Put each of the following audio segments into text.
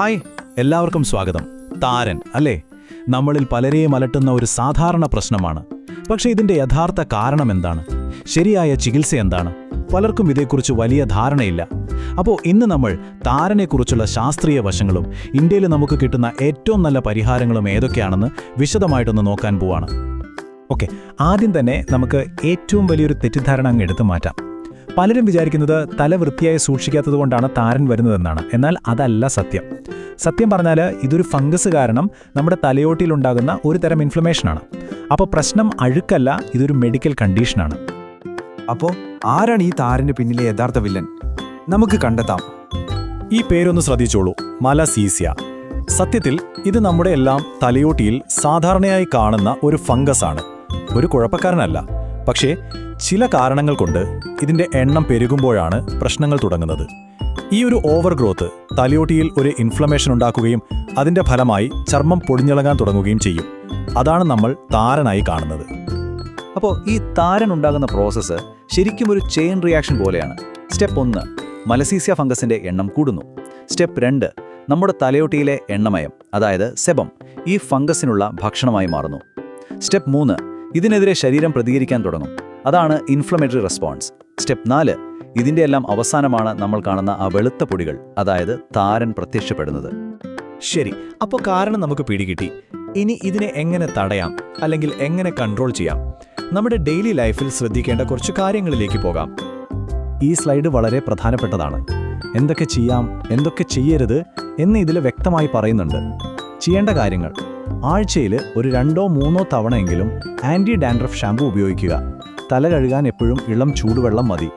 Hi എല്ലാവർക്കും സ്വാഗതം. താരൻ അല്ലേ? നമ്മളിൽ പലരെയും അലട്ടുന്ന ഒരു സാധാരണ പ്രശ്നമാണ്. പക്ഷേ ഇതിന്റെ യഥാർത്ഥ കാരണം എന്താണ്? ശരിയായ ചികിത്സ എന്താണ്? പലർക്കും ഇതേക്കുറിച്ച് വലിയ ധാരണയില്ല. അപ്പോൾ ഇന്ന് നമ്മൾ താരനെക്കുറിച്ചുള്ള ശാസ്ത്രീയ വശങ്ങളും ഇന്ത്യയിൽ നമുക്ക് കിട്ടുന്ന ഏറ്റവും നല്ല പരിഹാരങ്ങളും ഏതൊക്കെയാണെന്ന് വിശദമായിട്ടൊന്ന് നോക്കാൻ പോവാണ്. ഓക്കെ ആദ്യം തന്നെ നമുക്ക് ഏറ്റവും വലിയൊരു തെറ്റിദ്ധാരണ അങ്ങ് എടുത്തു മാറ്റാം. പലരും വിചാരിക്കുന്നത് തല വൃത്തിയായി സൂക്ഷിക്കാത്തതുകൊണ്ടാണ് താരൻ വരുന്നതെന്നാണ്. എന്നാൽ അതല്ല സത്യം. സത്യം പറഞ്ഞാൽ ഇതൊരു ഫംഗസ് കാരണം നമ്മുടെ തലയോട്ടിയിലുണ്ടാകുന്ന ഒരു തരം ഇൻഫ്ലമേഷനാണ്. അപ്പോൾ പ്രശ്നം അഴുക്കല്ല ഇതൊരു മെഡിക്കൽ കണ്ടീഷനാണ്. അപ്പോൾ ആരാണ് ഈ താരന് പിന്നിലെ യഥാർത്ഥ വില്ലൻ? നമുക്ക് കണ്ടെത്താം. ഈ പേരൊന്ന് ശ്രദ്ധിച്ചോളൂ. മലസീസിയ സത്യത്തിൽ ഇത് നമ്മുടെ എല്ലാം തലയോട്ടിയിൽ സാധാരണയായി കാണുന്ന ഒരു ഫംഗസ് ആണ് ഒരു കുഴപ്പക്കാരനല്ല. പക്ഷേ ചില കാരണങ്ങൾ കൊണ്ട് ഇതിന്റെ എണ്ണം പെരുകുമ്പോഴാണ് പ്രശ്നങ്ങൾ തുടങ്ങുന്നത്. ഈ ഒരു ഓവർ ഗ്രോത്ത് തലയോട്ടിയിൽ ഒരു ഇൻഫ്ലമേഷൻ ഉണ്ടാക്കുകയും അതിന്റെ ഫലമായി ചർമ്മം പൊടിഞ്ഞിളകാൻ തുടങ്ങുകയും ചെയ്യും. അതാണ് നമ്മൾ താരനായി കാണുന്നത്. അപ്പോൾ ഈ താരൻ ഉണ്ടാകുന്ന പ്രോസസ്സ് ശരിക്കും ഒരു ചെയിൻ റിയാക്ഷൻ പോലെയാണ്. സ്റ്റെപ്പ് ഒന്ന് മലസീസ്യ ഫംഗസിന്റെ എണ്ണം കൂടുന്നു. സ്റ്റെപ്പ് രണ്ട് നമ്മുടെ തലയോട്ടിയിലെ എണ്ണമയം അതായത് സെബം ഈ ഫംഗസിനുള്ള ഭക്ഷണമായി മാറുന്നു. സ്റ്റെപ്പ് മൂന്ന് ഇതിനെതിരെ ശരീരം പ്രതികരിക്കാൻ തുടങ്ങും. അതാണ് ഇൻഫ്ലമേറ്ററി റെസ്പോൺസ് സ്റ്റെപ്പ് നാല് ഇതിന്റെ എല്ലാം അവസാനമാണ് നമ്മൾ കാണുന്ന ആ വെളുത്ത പൊടികൾ അതായത് താരൻ പ്രത്യക്ഷപ്പെടുന്നത്. ശരി അപ്പോൾ കാരണം നമുക്ക് പിടികിട്ടി. ഇനി ഇതിനെ എങ്ങനെ തടയാം അല്ലെങ്കിൽ എങ്ങനെ കൺട്രോൾ ചെയ്യാം? നമ്മുടെ ഡെയിലി ലൈഫിൽ ശ്രദ്ധിക്കേണ്ട കുറച്ച് കാര്യങ്ങളിലേക്ക് പോകാം. ഈ സ്ലൈഡ് വളരെ പ്രധാനപ്പെട്ടതാണ്. എന്തൊക്കെ ചെയ്യാം എന്തൊക്കെ ചെയ്യരുത് എന്ന് ഇതിൽ വ്യക്തമായി പറയുന്നുണ്ട്. ചെയ്യേണ്ട കാര്യങ്ങൾ. ആഴ്ചയിൽ ഒരു രണ്ടോ മൂന്നോ തവണയെങ്കിലും ആന്റി ഡാൻഡ്രഫ് ഷാമ്പു ഉപയോഗിക്കുക. തല കഴുകാൻ എപ്പോഴും ഇളം ചൂടുവെള്ളം മതി.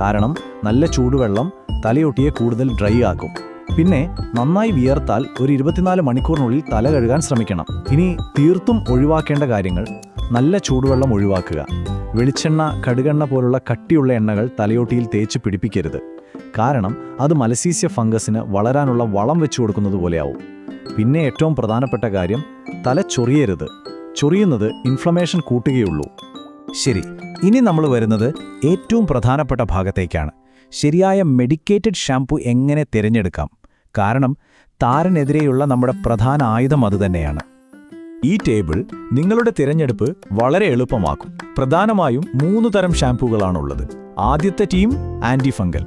കാരണം നല്ല ചൂടുവെള്ളം തലയൊട്ടിയെ കൂടുതൽ ഡ്രൈ ആക്കും. പിന്നെ നന്നായി വിയർത്താൽ ഒരു ഇരുപത്തിനാല് മണിക്കൂറിനുള്ളിൽ തല കഴുകാൻ ശ്രമിക്കണം. ഇനി തീർത്തും ഒഴിവാക്കേണ്ട കാര്യങ്ങൾ. നല്ല ചൂടുവെള്ളം ഒഴിവാക്കുക. വെളിച്ചെണ്ണ കടുകെണ്ണ പോലുള്ള കട്ടിയുള്ള എണ്ണകൾ തലയോട്ടിയിൽ തേച്ച് പിടിപ്പിക്കരുത്. കാരണം അത് മലസീസ്യ ഫംഗസിന് വളരാനുള്ള വളം വെച്ചു കൊടുക്കുന്നത് പോലെയാവും. പിന്നെ ഏറ്റവും പ്രധാനപ്പെട്ട കാര്യം തല ചൊറിയരുത്. ചൊറിയുന്നത് ഇൻഫ്ലമേഷൻ കൂട്ടുകയുള്ളൂ. ശരി. ഇനി നമ്മൾ വരുന്നത് ഏറ്റവും പ്രധാനപ്പെട്ട ഭാഗത്തേക്കാണ്. ശരിയായ മെഡിക്കേറ്റഡ് ഷാംപൂ എങ്ങനെ തിരഞ്ഞെടുക്കാം? കാരണം താരനെതിരെയുള്ള നമ്മുടെ പ്രധാന ആയുധം അതുതന്നെയാണ് ഈ ടേബിൾ നിങ്ങളുടെ തിരഞ്ഞെടുപ്പ് വളരെ എളുപ്പമാക്കും. പ്രധാനമായും മൂന്ന് തരം ഷാംപൂകളാണുള്ളത് ആദ്യത്തെ ടീം ആന്റി ഫംഗൽ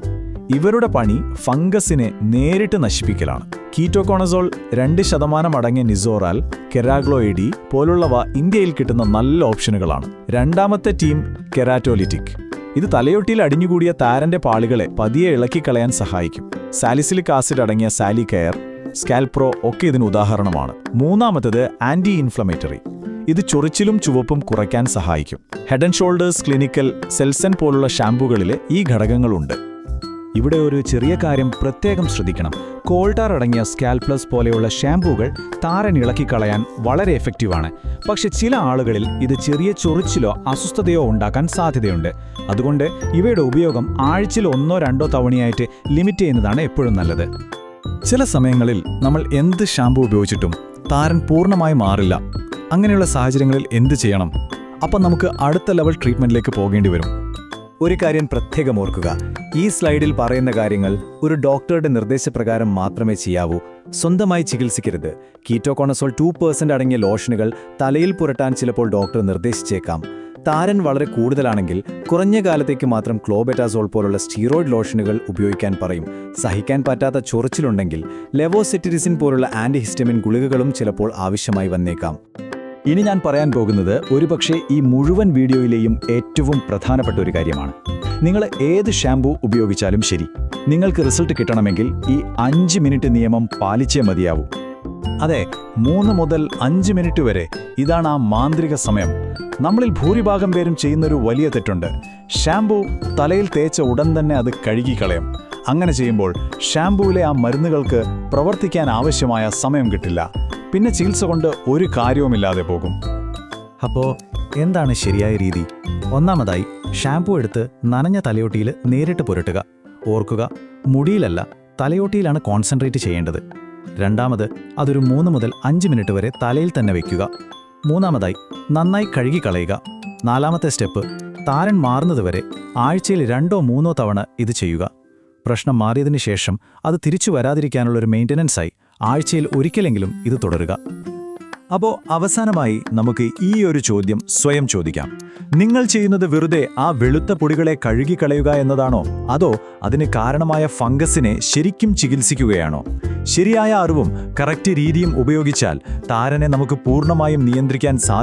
ഇവരുടെ പണി ഫംഗസിനെ നേരിട്ട് നശിപ്പിക്കലാണ്. കീറ്റോകോണസോൾ രണ്ട് ശതമാനം അടങ്ങിയ നിസോറാൽ കെരാഗ്ലോയിഡി പോലുള്ളവ ഇന്ത്യയിൽ കിട്ടുന്ന നല്ല ഓപ്ഷനുകളാണ്. രണ്ടാമത്തെ ടീം കെരാറ്റോലിറ്റിക്. ഇത് തലയൊട്ടിയിൽ അടിഞ്ഞുകൂടിയ താരന്റെ പാളികളെ പതിയെ ഇളക്കിക്കളയാൻ സഹായിക്കും. സാലിസിലിക് ആസിഡ് അടങ്ങിയ സാലി കെയർ സ്കാൽപ്രോ ഒക്കെ ഇതിന് ഉദാഹരണമാണ്. മൂന്നാമത്തേത് ആന്റി ഇൻഫ്ലമേറ്ററി ഇത് ചൊറിച്ചിലും ചുവപ്പും കുറയ്ക്കാൻ സഹായിക്കും. Head and shoulders clinical Selsun പോലുള്ള ഷാമ്പുകളിൽ ഈ ഘടകങ്ങളുണ്ട്. ഇവിടെ ഒരു ചെറിയ കാര്യം പ്രത്യേകം ശ്രദ്ധിക്കണം. കോൾട്ടാർ അടങ്ങിയ സ്കാൽപ്ലസ് പോലെയുള്ള ഷാംപൂകൾ താരൻ ഇളക്കി കളയാൻ വളരെ എഫക്റ്റീവാണ്. പക്ഷെ ചില ആളുകളിൽ ഇത് ചെറിയ ചൊറിച്ചിലോ അസ്വസ്ഥതയോ ഉണ്ടാക്കാൻ സാധ്യതയുണ്ട്. അതുകൊണ്ട് ഇവയുടെ ഉപയോഗം ആഴ്ചയിൽ ഒന്നോ രണ്ടോ തവണയായിട്ട് ലിമിറ്റ് ചെയ്യുന്നതാണ് എപ്പോഴും നല്ലത്. ചില സമയങ്ങളിൽ നമ്മൾ എന്ത് ഷാമ്പു ഉപയോഗിച്ചിട്ടും താരൻ പൂർണമായി മാറില്ല. അങ്ങനെയുള്ള സാഹചര്യങ്ങളിൽ എന്ത് ചെയ്യണം? അപ്പം നമുക്ക് അടുത്ത ലെവൽ ട്രീറ്റ്മെന്റിലേക്ക് പോകേണ്ടി വരും. ഒരു കാര്യം പ്രത്യേകം ഓർക്കുക. ഈ സ്ലൈഡിൽ പറയുന്ന കാര്യങ്ങൾ ഒരു ഡോക്ടറുടെ നിർദ്ദേശപ്രകാരം മാത്രമേ ചെയ്യാവൂ. സ്വന്തമായി ചികിത്സിക്കരുത്. കീറ്റോകോണസോൾ ടു പേഴ്സന്റ് അടങ്ങിയ ലോഷനുകൾ തലയിൽ പുരട്ടാൻ ചിലപ്പോൾ ഡോക്ടർ നിർദ്ദേശിച്ചേക്കാം. താരൻ വളരെ കൂടുതലാണെങ്കിൽ കുറഞ്ഞ കാലത്തേക്ക് മാത്രം ക്ലോബെറ്റാസോൾ പോലുള്ള സ്റ്റീറോയിഡ് ലോഷനുകൾ ഉപയോഗിക്കാൻ പറയും. സഹിക്കാൻ പറ്റാത്ത ചൊറിച്ചിലുണ്ടെങ്കിൽ ലെവോസെറ്റിരിസിൻ പോലുള്ള ആന്റിഹിസ്റ്റമിൻ ഗുളികകളും ചിലപ്പോൾ ആവശ്യമായി വന്നേക്കാം. ഇനി ഞാൻ പറയാൻ പോകുന്നത് ഒരുപക്ഷെ ഈ മുഴുവൻ വീഡിയോയിലെയും ഏറ്റവും പ്രധാനപ്പെട്ട ഒരു കാര്യമാണ്. നിങ്ങൾ ഏത് ഷാംപൂ ഉപയോഗിച്ചാലും ശരി. നിങ്ങൾക്ക് റിസൾട്ട് കിട്ടണമെങ്കിൽ ഈ അഞ്ച് മിനിറ്റ് നിയമം പാലിച്ചേ മതിയാവൂ. അതെ മൂന്ന് മുതൽ അഞ്ച് മിനിറ്റ് വരെ ഇതാണ് ആ മാന്ത്രിക സമയം. നമ്മളിൽ ഭൂരിഭാഗം പേരും ചെയ്യുന്നൊരു വലിയ തെറ്റുണ്ട്. ഷാംപൂ തലയിൽ തേച്ച ഉടൻ തന്നെ അത് കഴുകിക്കളയും. അങ്ങനെ ചെയ്യുമ്പോൾ ഷാംപൂവിലെ ആ മരുന്നുകൾക്ക് പ്രവർത്തിക്കാൻ ആവശ്യമായ സമയം കിട്ടില്ല. പിന്നെ ചികിത്സ കൊണ്ട് ഒരു കാര്യവുമില്ലാതെ പോകും. അപ്പോൾ എന്താണ് ശരിയായ രീതി? ഒന്നാമതായി ഷാംപൂ എടുത്ത് നനഞ്ഞ തലയോട്ടിയിൽ നേരിട്ട് പുരട്ടുക. ഓർക്കുക മുടിയിലല്ല തലയോട്ടിയിലാണ് കോൺസെൻട്രേറ്റ് ചെയ്യേണ്ടത്. രണ്ടാമത് അതൊരു മൂന്ന് മുതൽ അഞ്ച് മിനിറ്റ് വരെ തലയിൽ തന്നെ വയ്ക്കുക മൂന്നാമതായി നന്നായി കഴുകിക്കളയുക. നാലാമത്തെ സ്റ്റെപ്പ് താരൻ മാറുന്നതുവരെ ആഴ്ചയിൽ രണ്ടോ മൂന്നോ തവണ ഇത് ചെയ്യുക. പ്രശ്നം മാറിയതിനു ശേഷം അത് തിരിച്ചു വരാതിരിക്കാനുള്ളൊരു മെയിന്റനൻസായി ആഴ്ചയിൽ ഒരിക്കലെങ്കിലും ഇത് തുടരുക. അപ്പോൾ അവസാനമായി നമുക്ക് ഈ ഒരു ചോദ്യം സ്വയം ചോദിക്കാം. നിങ്ങൾ ചെയ്യുന്നത് വെറുതെ ആ വെളുത്ത പൊടികളെ കഴുകിക്കളയുക എന്നതാണോ? അതോ അതിന് കാരണമായ ഫംഗസിനെ ശരിക്കും ചികിത്സിക്കുകയാണോ? ശരിയായ അറിവും കറക്റ്റ് രീതിയും ഉപയോഗിച്ചാൽ താരനെ നമുക്ക് പൂർണമായും നിയന്ത്രിക്കാൻ സാധിക്കും.